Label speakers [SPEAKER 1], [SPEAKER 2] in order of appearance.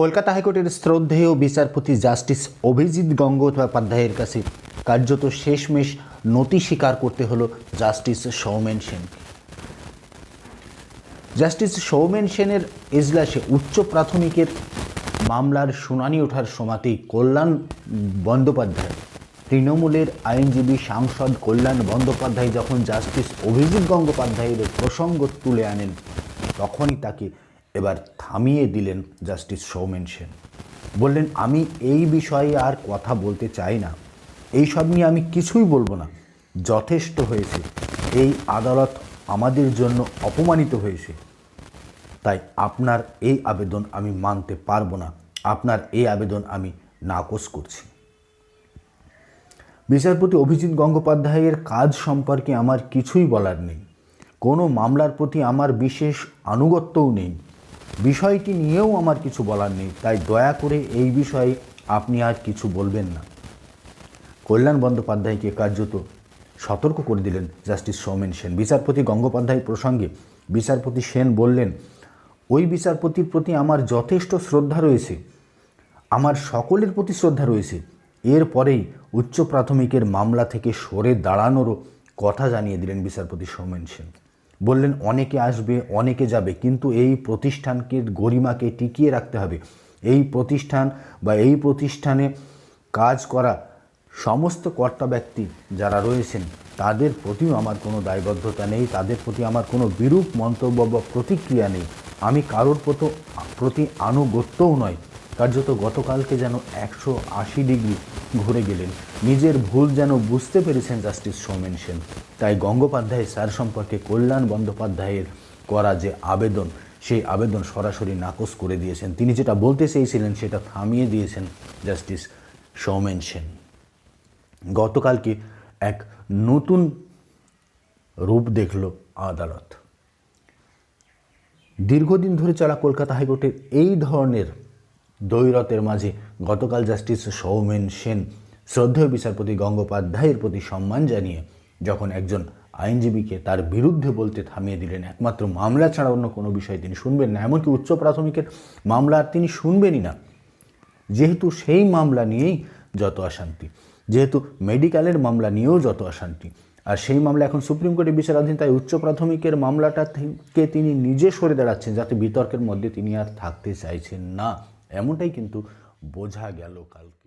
[SPEAKER 1] কলকাতা হাইকোর্টের শ্রদ্ধেয় বিচারপতি জাস্টিস অভিজিৎ গঙ্গোপাধ্যায়ের কাছে কার্যত শেষমেশ নতি স্বীকার করতে হলো জাস্টিস সৌমেন সেনকে জাস্টিস সৌমেন সেনের এজলাসে উচ্চ প্রাথমিকের মামলার শুনানি ওঠার সময়তেই কল্যাণ বন্দ্যোপাধ্যায়, তৃণমূলের আইনজীবী সাংসদ কল্যাণ বন্দ্যোপাধ্যায় যখন জাস্টিস অভিজিৎ গঙ্গোপাধ্যায়ের প্রসঙ্গ তুলে আনেন, তখনই তাকে এবার থামিয়ে দিলেন জাস্টিস সৌমেন সেন। বললেন, আমি এই বিষয়ে আর কথা বলতে চাই না। এই সব নিয়ে আমি কিছুই বলব না। যথেষ্ট হয়েছে। এই আদালত আমাদের জন্য অপমানিত হয়েছে। তাই আপনার এই আবেদন আমি মানতে পারব না। আপনার এই আবেদন আমি নাকচ করছি। বিচারপতি অভিজিৎ গঙ্গোপাধ্যায়ের কাজ সম্পর্কে আমার কিছুই বলার নেই। কোনো মামলার প্রতি আমার বিশেষ আনুগত্যও নেই। বিষয়টি নিয়েও আমার কিছু বলার নেই, তাই দয়া করে এই বিষয়ে আপনি আর কিছু বলবেন না। কল্যাণ বন্দ্যোপাধ্যায়কে কার্যত সতর্ক করে দিলেন জাস্টিস সৌমেন সেন। বিচারপতি গঙ্গোপাধ্যায় প্রসঙ্গে বিচারপতি সেন বললেন, ওই বিচারপতির প্রতি আমার যথেষ্ট শ্রদ্ধা রয়েছে, আমার সকলের প্রতি শ্রদ্ধা রয়েছে। এরপরেই উচ্চ প্রাথমিকের মামলা থেকে সরে দাঁড়ানোরও কথা জানিয়ে দিলেন বিচারপতি সৌমেন সেন। বললেন, অনেকে আসবে, অনেকে যাবে, কিন্তু এই প্রতিষ্ঠানকে, গরিমাকে টিকিয়ে রাখতে হবে। এই প্রতিষ্ঠান বা এই প্রতিষ্ঠানে কাজ করা সমস্ত কর্তা ব্যক্তি যারা রয়েছেন, তাদের প্রতিও আমার কোনো দায়বদ্ধতা নেই, তাদের প্রতি আমার কোনো বিরূপ মন্তব্য বা প্রতিক্রিয়া নেই। আমি কারোর প্রতি আনুগত্যও নয়। কার্যত গতকালকে যেন একশো আশি ডিগ্রি ঘুরে গেলেন। নিজের ভুল যেন বুঝতে পেরেছেন জাস্টিস সৌমেন সেন। তাই গঙ্গোপাধ্যায় স্যার সম্পর্কে কল্যাণ বন্দ্যোপাধ্যায়ের করা যে আবেদন, সেই আবেদন সরাসরি নাকচ করে দিয়েছেন। তিনি যেটা বলতে চেয়েছিলেন, সেটা থামিয়ে দিয়েছেন জাস্টিস সৌমেন সেন। গতকালকে এক নতুন রূপ দেখল আদালত। দীর্ঘদিন ধরে চলা কলকাতা হাইকোর্টের এই ধরনের দৈরতের মাঝে গতকাল জাস্টিস সৌমেন সেন শ্রদ্ধেয় বিচারপতি গঙ্গোপাধ্যায়ের প্রতি সম্মান জানিয়ে যখন একজন আইনজীবীকে তার বিরুদ্ধে বলতে থামিয়ে দিলেন, একমাত্র মামলা ছাড়া অন্য কোনো বিষয় তিনি শুনবেন না, এমনকি উচ্চ প্রাথমিকের মামলা আর তিনি শুনবেনই না। যেহেতু সেই মামলা নিয়েই যত অশান্তি, যেহেতু মেডিকেলের মামলা নিয়েও যত অশান্তি, আর সেই মামলা এখন সুপ্রিম কোর্টে বিচারাধীন, তাই উচ্চ প্রাথমিকের মামলাটা থেকে তিনি নিজে সরে দাঁড়াচ্ছেন, যাতে বিতর্কের মধ্যে তিনি আর থাকতে চাইছেন না। এমনটাই কিন্তু বোঝা গেল কালকে।